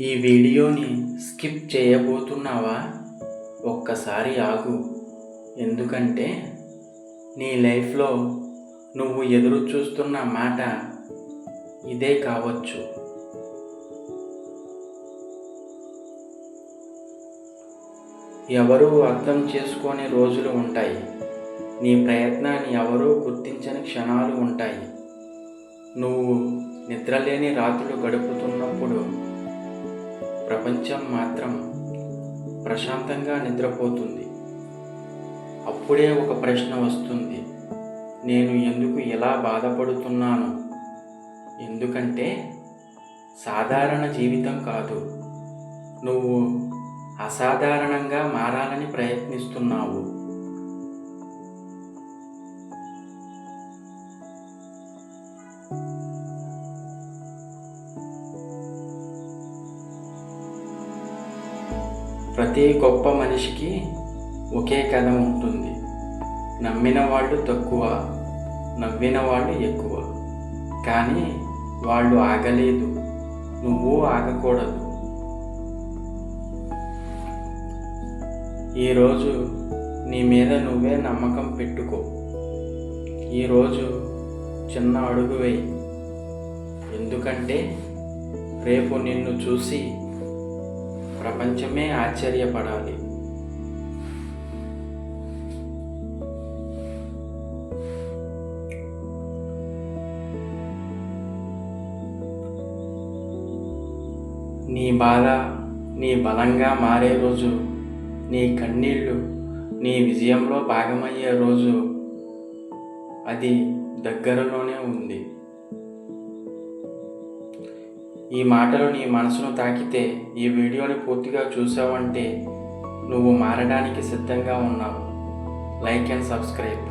ఈ వీడియోని స్కిప్ చేయబోతున్నావా? ఒక్కసారి ఆగు. ఎందుకంటే నీ లైఫ్లో నువ్వు ఎదురు చూస్తున్న మాట ఇదే కావచ్చు. ఎవరూ అర్థం చేసుకోని రోజులు ఉంటాయి. నీ ప్రయత్నాన్ని ఎవరూ గుర్తించని క్షణాలు ఉంటాయి. నువ్వు నిద్రలేని రాత్రులు గడుపుతున్నప్పుడు ప్రపంచం మాత్రం ప్రశాంతంగా నిద్రపోతుంది. అప్పుడే ఒక ప్రశ్న వస్తుంది. నేను ఎందుకు ఇలా బాధపడుతున్నాను? ఎందుకంటే సాధారణ జీవితం కాదు. నువ్వు అసాధారణంగా మారాలని ప్రయత్నిస్తున్నావు. ప్రతి గొప్ప మనిషికి ఒకే కథ ఉంటుంది. నమ్మిన వాళ్ళు తక్కువ నవ్విన వాళ్ళు ఎక్కువ. కానీ వాళ్ళు ఆగలేదు. నువ్వు ఆగకూడదు. ఈరోజు నీ మీద నువ్వే నమ్మకం పెట్టుకో. ఈరోజు చిన్న అడుగు వేయి. ఎందుకంటే రేపు నిన్ను చూసి ప్రపంచమే ఆశ్చర్యపడాలి. నీ బాధ నీ బలంగా మారే రోజు నీ కన్నీళ్ళు నీ విజయంలో భాగమయ్యే రోజు అది దగ్గరలోనే ఉంది. ఈ మాటలు నీ మనసును తాకితే ఈ వీడియోని పూర్తిగా చూసావంటే నువ్వు మారడానికి సిద్ధంగా ఉన్నావు. Like and subscribe.